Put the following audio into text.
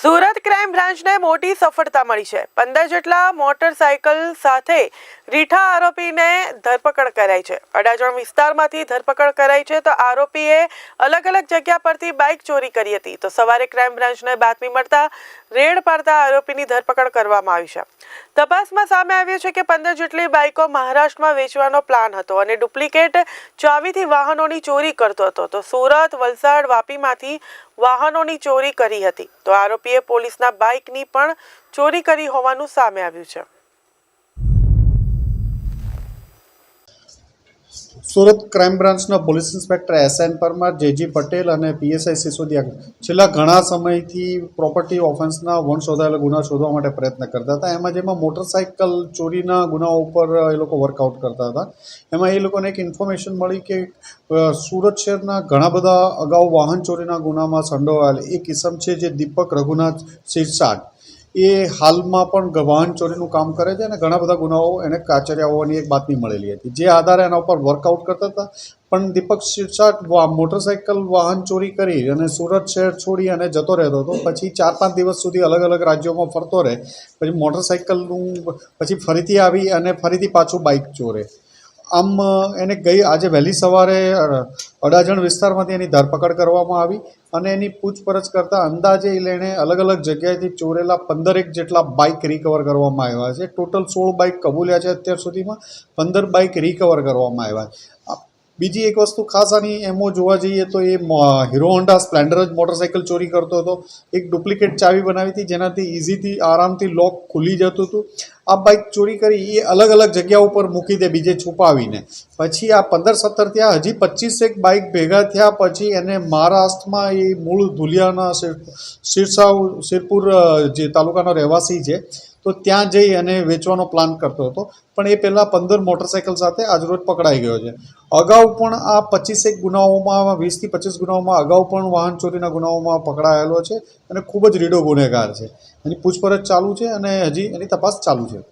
Surat crime બ્રાન્ચને મોટી સફળતા મળી છે. પંદર જેટલા મોટરસાયકલ સાથે રીઠા આરોપીને ધરપકડ કરાઈ છે. અડાજણ વિસ્તારમાંથી ધરપકડ કરાઈ છે તો આરોપીએ અલગ અલગ જગ્યા પરથી બાઇક ચોરી કરી હતી. તો સવારે ક્રાઇમ બ્રાન્ચને બાતમી મળતા રેડ પાડતા આરોપીની ધરપકડ કરવામાં આવી છે. તપાસમાં સામે આવ્યું છે કે પંદર જેટલી બાઇકો મહારાષ્ટ્રમાં વેચવાનો પ્લાન હતો અને ડુપ્લિકેટ ચાવીથી વાહનોની ચોરી કરતો હતો. તો સુરત, વલસાડ, વાપીમાંથી વાહનોની ચોરી કરી હતી. તો આરોપીએ પોલીસના બાઇકની પણ ચોરી કરી હોવાનું સામે આવ્યું છે. સુરત ક્રાઇમ બ્રાન્ચના police inspector S N Parmar, J G Patel અને પીએસઆઈ સિસોદિયા છેલ્લા ઘણા સમયથી પ્રોપર્ટી ઓફેન્સના વન શોધાયેલા ગુના શોધવા માટે પ્રયત્ન કરતા હતા. એમાં જેમાં મોટરસાઇકલ ચોરીના ગુનાઓ ઉપર એ લોકો વર્કઆઉટ કરતા હતા. એમાં એ લોકોને એક ઇન્ફોર્મેશન મળી કે સુરત શહેરના ઘણા બધા અગાઉ વાહન ચોરીના ગુનામાં સંડોવાયેલ એક કિસમ છે જે દીપક રઘુનાથ શિરસાટ. એ હાલમાં પણ વાહન ચોરીનું કામ કરે છે અને ઘણા બધા ગુનાઓ એને કાચર્યા હોવાની એક બાતમી મળેલી હતી. જે આધારે એના ઉપર વર્કઆઉટ કરતા હતા. પણ દીપક શિરસાટ મોટરસાઇકલ વાહન ચોરી કરી અને સુરત શહેર છોડી અને જતો રહેતો હતો. પછી ચાર પાંચ દિવસ સુધી અલગ અલગ રાજ્યોમાં ફરતો રહે. પછી મોટરસાઇકલનું પછી ફરીથી આવી અને ફરીથી પાછું બાઇક ચોરે. આમ એને ગઈ, આજે વહેલી સવારે અડાજણ વિસ્તારમાંથી એની ધરપકડ કરવામાં આવી અને એની પૂછપરછ કરતાં અંદાજે એણે અલગ અલગ જગ્યાએથી ચોરેલા પંદરેક જેટલા બાઇક રિકવર કરવામાં આવ્યા છે. ટોટલ સોળ બાઇક કબૂલ્યા છે અત્યાર સુધીમાં. પંદર બાઇક રિકવર કરવામાં આવ્યા બીજી એક વસ્તુ ખાસ આની એમો જોવા જઈએ તો એ હીરો હોન્ડા સ્પ્લેન્ડર જ મોટરસાઇકલ ચોરી કરતો હતો. એક ડુપ્લિકેટ ચાવી બનાવી હતી, જેનાથી ઇઝીથી આરામથી લોક ખુલી જતું હતું. આ બાઇક ચોરી કરી, એ અલગ અલગ જગ્યા ઉપર મૂકી દે, બીજે છુપાવીને. પછી આ પંદર સત્તર થયા, હજી પચીસેક બાઇક ભેગા થયા, પછી એને મહારાષ્ટ્રમાં એ મૂળ ધુલિયાના શિર- શિરસાવ શિરપુર જે તાલુકાનો રહેવાસી છે, તો ત્યાં જઈ અને વેચવાનો પ્લાન કરતો હતો. પણ એ પહેલાં પંદર મોટરસાઇકલ સાથે આજરોજ પકડાઈ ગયો છે. અગાઉ પણ આ પચીસેક ગુનાઓમાં, વીસથી પચીસ ગુનાઓમાં, અગાઉ પણ વાહન ચોરીના ગુનાઓમાં પકડાયેલો છે અને ખૂબ જ રીડો ગુનેગાર છે. એની પૂછપરછ ચાલુ છે અને હજી એની તપાસ ચાલુ છે.